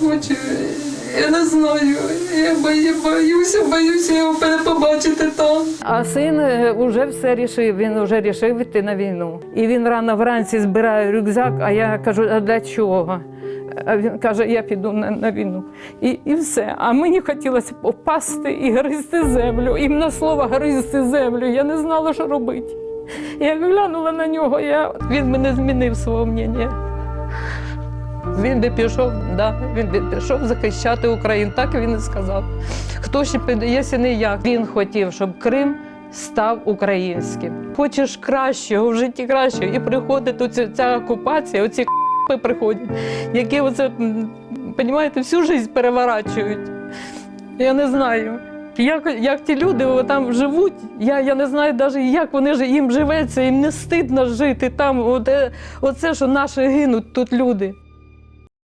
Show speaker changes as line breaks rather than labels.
хочу. Я не знаю. Я бою- боюся, боюся його побачити там.
А син вже все рішив. Він вже рішив йти на війну. І він рано вранці збирає рюкзак, а я кажу, а для чого? А він каже, я піду на, на війну. І, і все. А мені хотілося попасти і гризти землю. Іменно слово гризти землю. Я не знала, що робити. Я глянула на нього, я... він мене змінив своє мнення. Він би пішов, да, він би пішов захищати Україну. Так він і сказав. Хто ще якщо не я. Він хотів, щоб Крим став українським. Хочеш кращого в житті кращого. І приходить оця, ця окупація, оці приходять, які оце, м, понімаєте, всю життя переворачують. Я не знаю. Як, як ті люди там живуть, я, я не знаю навіть, як вони ж їм живеться, їм не стидно жити там. Оте, оце, що наші гинуть тут люди.